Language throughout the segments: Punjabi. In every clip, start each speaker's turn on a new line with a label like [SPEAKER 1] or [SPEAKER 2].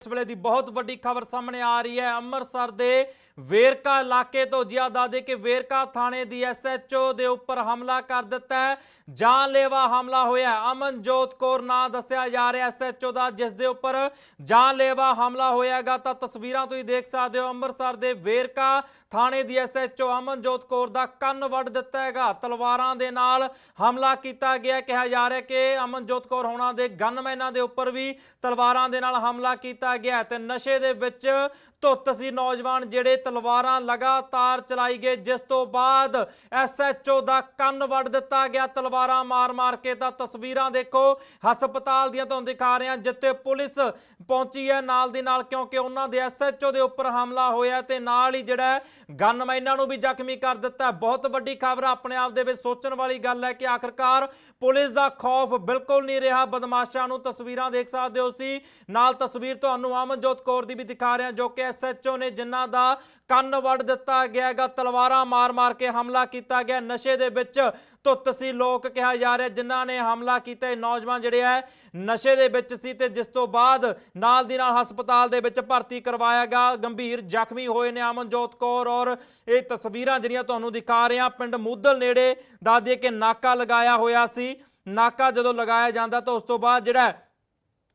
[SPEAKER 1] ਇਸ ਵੇਲੇ ਦੀ ਬਹੁਤ ਵੱਡੀ ਖਬਰ ਸਾਹਮਣੇ ਆ ਰਹੀ ਹੈ। ਅੰਮ੍ਰਿਤਸਰ ਦੇ ਵੇਰਕਾ ਇਲਾਕੇ ਤੋਂ ਜਿਆ ਦਾਦੇ ਕਿ ਵੇਰਕਾ ਥਾਣੇ ਦੀ ਐਸਐਚਓ ਦੇ ਉੱਪਰ ਹਮਲਾ ਕਰ ਦਿੱਤਾ ਹੈ। ਜਾਨਲੇਵਾ ਹਮਲਾ ਹੋਇਆ ਅਮਨਜੋਤ ਕੌਰ ਨਾਂ ਦੱਸਿਆ ਜਾ ਰਿਹਾ ਐਸਐਚਓ ਦਾ, ਜਿਸ ਦੇ ਉੱਪਰ ਜਾਨਲੇਵਾ ਹਮਲਾ ਹੋਇਆਗਾ। ਤਾਂ ਤਸਵੀਰਾਂ ਤੁਸੀਂ ਦੇਖ ਸਕਦੇ ਹੋ, ਅੰਮ੍ਰਿਤਸਰ ਦੇ ਵੇਰਕਾ ਥਾਣੇ ਦੀ ਐਸਐਚਓ ਅਮਨਜੋਤ ਕੌਰ ਦਾ ਕੰਨ ਵੱਢ ਦਿੱਤਾ ਹੈਗਾ। ਤਲਵਾਰਾਂ ਦੇ ਨਾਲ ਹਮਲਾ ਕੀਤਾ ਗਿਆ। ਕਿਹਾ ਜਾ ਰਿਹਾ ਕਿ ਅਮਨਜੋਤ ਕੌਰ ਹੋਣਾ ਦੇ ਗਨਮੈਨਾਂ ਦੇ ਉੱਪਰ ਵੀ ਤਲਵਾਰਾਂ ਦੇ ਨਾਲ ਹਮਲਾ ਕੀਤਾ ਗਿਆ ਤੇ ਨਸ਼ੇ ਦੇ ਵਿੱਚ ਧੁੱਤ ਸੀ। ਨੌਜਵਾਨ ਜਿਹੜੇ ਤਲਵਾਰਾਂ ਲਗਾਤਾਰ ਚਲਾਈ ਗਏ, ਜਿਸ ਤੋਂ ਬਾਅਦ ਐਸਐਚਓ ਦਾ ਕੰਨ ਵੱਢ ਦਿੱਤਾ ਗਿਆ। ਤਲਵਾਰਾਂ ਮਾਰ-ਮਾਰ ਕੇ ਤਾਂ ਤਸਵੀਰਾਂ ਦੇਖੋ, ਹਸਪਤਾਲ ਦੀਆਂ ਤੁਹਾਨੂੰ ਦਿਖਾ ਰਹੇ ਹਾਂ ਜਿੱਥੇ ਪੁਲਿਸ ਪਹੁੰਚੀ ਹੈ ਨਾਲ ਦੀ ਨਾਲ, ਕਿਉਂਕਿ ਉਹਨਾਂ ਦੇ ਐਸਐਚਓ ਦੇ ਉੱਪਰ ਹਮਲਾ ਹੋਇਆ ਤੇ ਨਾਲ ਹੀ ਜਿਹੜਾ ਗਨਮੈਨਾਂ ਨੂੰ ਵੀ ਜ਼ਖਮੀ ਕਰ ਦਿੱਤਾ ਬਹੁਤ ਵੱਡੀ ਖਬਰ ਆਪਣੇ ਆਪ ਦੇ ਵਿੱਚ ਸੋਚਣ ਵਾਲੀ ਗੱਲ ਹੈ ਕਿ ਆਖਰਕਾਰ ਪੁਲਿਸ ਦਾ ਖੌਫ ਬਿਲਕੁਲ ਨਹੀਂ ਰਿਹਾ। ਬਦਮਾਸ਼ਾਂ ਨੂੰ ਤਸਵੀਰਾਂ ਦੇਖ ਸਕਦੇ ਹੋ ਸੀ ਨਾਲ ਤਸਵੀਰ ਤੁਹਾਨੂੰ ਅਮਨਜੋਤ ਕੌਰ ਦੀ ਵੀ ਦਿਖਾ ਰਹੇ ਹਾਂ ਜੋ ਕਿ ਐਸਐਚਓ ਨੇ ਜਿਨ੍ਹਾਂ ਦਾ ਕੰਨ ਵੱਢ ਦਿੱਤਾ ਗਿਆ ਤਲਵਾਰਾਂ ਮਾਰ-ਮਾਰ ਕੇ ਹਮਲਾ ਕੀਤਾ ਗਿਆ। ਨਸ਼ੇ ਦੇ ਵਿੱਚ ਧੁੱਤ ਸੀ, ਲੋਕ ਕਿਹਾ ਜਾ ਰਿਹਾ, ਜਿਨ੍ਹਾਂ ਨੇ ਹਮਲਾ ਕੀਤਾ, ਇਹ ਨੌਜਵਾਨ ਜਿਹੜੇ ਹੈ ਨਸ਼ੇ ਦੇ ਵਿੱਚ ਸੀ ਤੇ ਜਿਸ ਤੋਂ ਬਾਅਦ ਨਾਲ ਦੀ ਨਾਲ ਹਸਪਤਾਲ ਦੇ ਵਿੱਚ ਭਰਤੀ ਕਰਵਾਇਆ ਗਿਆ। ਗੰਭੀਰ ਜ਼ਖਮੀ ਹੋਏ ਨੇ ਅਮਨਜੋਤ ਕੌਰ ਔਰ ਇਹ ਤਸਵੀਰਾਂ ਜਿਹੜੀਆਂ ਤੁਹਾਨੂੰ ਦਿਖਾ ਰਹੇ। ਹਾਂ ਪਿੰਡ ਮੁੱਦਲ ਨੇੜੇ ਦੱਸ ਦੱਸਦੇ ਕਿ ਨਾਕਾ ਲਗਾਇਆ ਹੋਇਆ ਸੀ। ਨਾਕਾ ਜਦੋਂ ਲਗਾਇਆ ਜਾਂਦਾ ਤਾਂ ਉਸ ਤੋਂ ਬਾਅਦ ਜਿਹੜਾ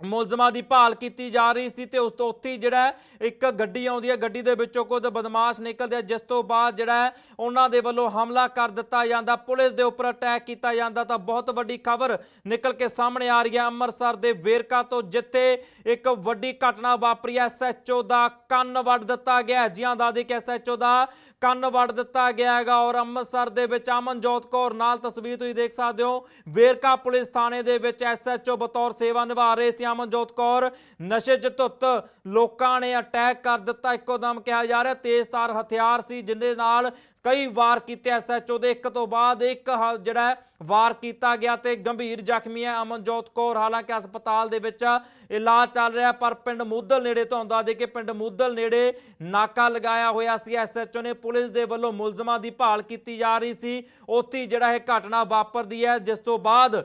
[SPEAKER 1] ਮੁਲਜ਼ਮਾਂ ਦੀ ਭਾਲ ਕੀਤੀ ਜਾ ਰਹੀ ਸੀ ਤੇ ਉਸ ਤੋਂ ਉੱਥੇ ਹੀ ਜਿਹੜਾ ਇੱਕ ਗੱਡੀ ਆਉਂਦੀ ਹੈ, ਗੱਡੀ ਦੇ ਵਿੱਚੋਂ ਕੁਝ ਬਦਮਾਸ਼ ਨਿਕਲਦੇ ਆ, ਜਿਸ ਤੋਂ ਬਾਅਦ ਜਿਹੜਾ ਉਹਨਾਂ ਦੇ ਵੱਲੋਂ ਹਮਲਾ ਕਰ ਦਿੱਤਾ ਜਾਂਦਾ, ਪੁਲਿਸ ਦੇ ਉੱਪਰ ਅਟੈਕ ਕੀਤਾ ਜਾਂਦਾ। ਤਾਂ ਬਹੁਤ ਵੱਡੀ ਖਬਰ ਨਿਕਲ ਕੇ ਸਾਹਮਣੇ ਆ ਰਹੀ ਹੈ ਅੰਮ੍ਰਿਤਸਰ ਦੇ ਵੇਰਕਾ ਤੋਂ, ਜਿੱਥੇ ਇੱਕ ਵੱਡੀ ਘਟਨਾ ਵਾਪਰੀ ਹੈ। ਐਸਐਚਓ ਦਾ ਕੰਨ ਵੱਢ ਦਿੱਤਾ ਗਿਆ ਹੈ। ਜੀਆਂ ਦਾਦੀ ਕਿ ਐਸਐਚਓ ਦਾ ਕੰਨ ਵੱਢ ਦਿੱਤਾ ਗਿਆ ਹੈਗਾ ਔਰ ਅੰਮ੍ਰਿਤਸਰ ਦੇ ਵਿੱਚ ਅਮਨਜੋਤ ਕੌਰ ਨਾਲ ਤਸਵੀਰ ਤੁਸੀਂ ਦੇਖ ਸਕਦੇ ਹੋ। ਵੇਰਕਾ ਪੁਲਿਸ ਥਾਣੇ ਦੇ ਵਿੱਚ ਐਸਐਚਓ ਬਤੌਰ ਸੇਵਾ ਨਿਭਾ ਰਹੇ ਸੀ। ਅਮਨਜੋਤ ਕੌਰ, ਨਸ਼ੇ 'ਚ ਧੁੱਤ, ਲੋਕਾਂ ਨੇ ਅਟੈਕ ਕਰ ਦਿੱਤਾ, ਇੱਕੋ ਦਮ ਕਿਹਾ ਜਾ ਰਿਹਾ ਤੇਜ਼ਧਾਰ ਹਥਿਆਰ ਸੀ, ਜਿੰਦੇ ਨਾਲ ਕਈ ਵਾਰ ਕੀਤੇ ਐਸਐਚਓ ਦੇ, ਇੱਕ ਤੋਂ ਬਾਅਦ ਇੱਕ ਜਿਹੜਾ ਵਾਰ ਕੀਤਾ ਗਿਆ ਤੇ ਗੰਭੀਰ ਜ਼ਖਮੀ ਹੈ ਅਮਨਜੋਤ ਕੌਰ। ਹਾਲਾਂਕਿ ਹਸਪਤਾਲ ਦੇ ਵਿੱਚ ਇਲਾਜ ਚੱਲ ਰਿਹਾ, ਪਰ ਪਿੰਡ ਮੂਦਲ ਨੇੜੇ ਤੋਂ ਆਉਂਦਾ ਦੇ ਕਿ ਪਿੰਡ ਮੂਦਲ ਨੇੜੇ ਨਾਕਾ ਲਗਾਇਆ ਹੋਇਆ ਸੀ ਐਸਐਚਓ ਨੇ ਪੁਲਿਸ ਦੇ ਵੱਲੋਂ ਮੁਲਜ਼ਮਾਂ ਦੀ ਭਾਲ ਕੀਤੀ ਜਾ ਰਹੀ ਸੀ। ਉੱਥੇ ਜਿਹੜਾ ਇਹ ਘਟਨਾ ਵਾਪਰਦੀ ਹੈ, ਜਿਸ ਤੋਂ ਬਾਅਦ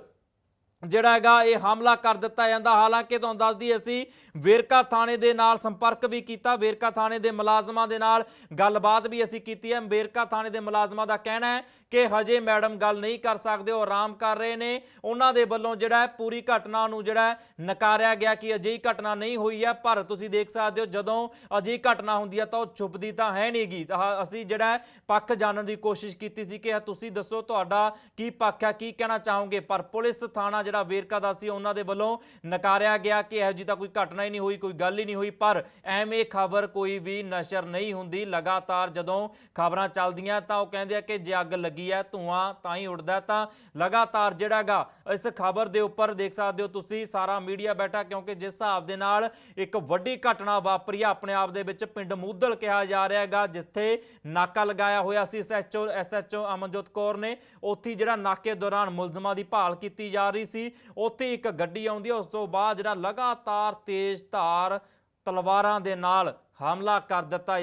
[SPEAKER 1] ਜਿਹੜਾ ਹੈਗਾ ਇਹ ਹਮਲਾ ਕਰ ਦਿੱਤਾ ਜਾਂਦਾ। ਹਾਲਾਂਕਿ ਤੁਹਾਨੂੰ ਦੱਸਦੀ ਅਸੀਂ, ਵੇਰਕਾ ਥਾਣੇ ਦੇ ਨਾਲ ਸੰਪਰਕ ਵੀ ਕੀਤਾ। ਵੇਰਕਾ ਥਾਣੇ ਦੇ ਮੁਲਾਜ਼ਮਾਂ ਦੇ ਨਾਲ ਗੱਲਬਾਤ ਵੀ ਅਸੀਂ ਕੀਤੀ ਹੈ। ਵੇਰਕਾ ਥਾਣੇ ਦੇ ਮੁਲਾਜ਼ਮਾਂ ਦਾ ਕਹਿਣਾ ਹੈ ਕਿ ਹਜੇ ਮੈਡਮ ਗੱਲ ਨਹੀਂ ਕਰ ਸਕਦੇ, ਉਹ ਆਰਾਮ ਕਰ ਰਹੇ ਨੇ। ਉਹਨਾਂ ਦੇ ਵੱਲੋਂ ਜਿਹੜਾ ਪੂਰੀ ਘਟਨਾ ਨੂੰ ਜਿਹੜਾ ਨਕਾਰਿਆ ਗਿਆ ਕਿ ਅਜਿਹੀ ਘਟਨਾ ਨਹੀਂ ਹੋਈ ਹੈ। ਪਰ ਤੁਸੀਂ ਦੇਖ ਸਕਦੇ ਹੋ, ਜਦੋਂ ਅਜਿਹੀ ਘਟਨਾ ਹੁੰਦੀ ਹੈ ਤਾਂ ਉਹ ਛੁਪਦੀ ਤਾਂ ਹੈ ਨਹੀਂਗੀ ਤਾਂ ਅਸੀਂ ਜਿਹੜਾ ਪੱਖ ਜਾਣਨ ਦੀ ਕੋਸ਼ਿਸ਼ ਕੀਤੀ ਸੀ ਕਿ ਤੁਸੀਂ ਦੱਸੋ, ਤੁਹਾਡਾ ਕੀ ਪੱਖ ਹੈ, ਕੀ ਕਹਿਣਾ ਚਾਹੋਗੇ? ਪਰ ਪੁਲਿਸ ਥਾਣਾ ਜਿਹੜਾ ਵੇਰਕਾ ਦਾ ਸੀ ਉਹਨਾਂ ਦੇ ਵੱਲੋਂ ਨਕਾਰਿਆ ਗਿਆ ਕਿ ਇਹੋ ਜਿਹੀ ਤਾਂ ਕੋਈ ਘਟਨਾ ਹੀ ਨਹੀਂ ਹੋਈ, ਕੋਈ ਗੱਲ ਹੀ ਨਹੀਂ ਹੋਈ, ਪਰ ਐਵੇਂ ਖਬਰ ਕੋਈ ਵੀ ਨਸ਼ਰ ਨਹੀਂ ਹੁੰਦੀ। ਲਗਾਤਾਰ ਜਦੋਂ ਖਬਰਾਂ ਚੱਲਦੀਆਂ ਤਾਂ ਉਹ ਕਹਿੰਦੇ ਆ ਕਿ ਜੇ ਅੱਗ ਲੱਗੀ ਹੈ, ਧੂਆਂ ਤਾਂ ਹੀ ਉੱਡਦਾ ਤਾਂ ਲਗਾਤਾਰ ਜਿਹੜਾਗਾ ਇਸ ਖਬਰ ਦੇ ਉੱਪਰ ਦੇਖ ਸਕਦੇ ਹੋ ਤੁਸੀਂ, ਸਾਰਾ ਮੀਡੀਆ ਬੈਠਾ ਕਿਉਂਕਿ ਜਿਸ ਹਿਸਾਬ ਦੇ ਨਾਲ ਇੱਕ ਵੱਡੀ ਘਟਨਾ ਵਾਪਰੀ ਹੈ ਆਪਣੇ ਆਪ ਦੇ ਵਿੱਚ ਪਿੰਡ ਮੂਦਲ ਕਿਹਾ ਜਾ ਰਿਹਾ ਹੈਗਾ, ਜਿੱਥੇ ਨਾਕਾ ਲਗਾਇਆ ਹੋਇਆ ਸੀ। ਐਸਐਚਓ ਐਸਐਚਓ ਅਮਨਜੋਤ ਕੌਰ ਨੇ, ਉੱਥੇ ਜਿਹੜਾ ਨਾਕੇ ਦੌਰਾਨ ਮੁਲਜ਼ਮਾਂ ਦੀ ਭਾਲ ਕੀਤੀ ਜਾ ਰਹੀ ਸੀ। ਸੀ, ਉੱਥੇ ਇੱਕ ਗੱਡੀ ਆਉਂਦੀ ਹੈ ਉਸ ਤੋਂ ਬਾਅਦ ਜਿਹੜਾ ਲਗਾਤਾਰ ਤੇਜ਼ ਧਾਰ ਤਲਵਾਰਾਂ ਦੇ ਨਾਲ ਹਮਲਾ ਕਰ ਦਿੱਤਾ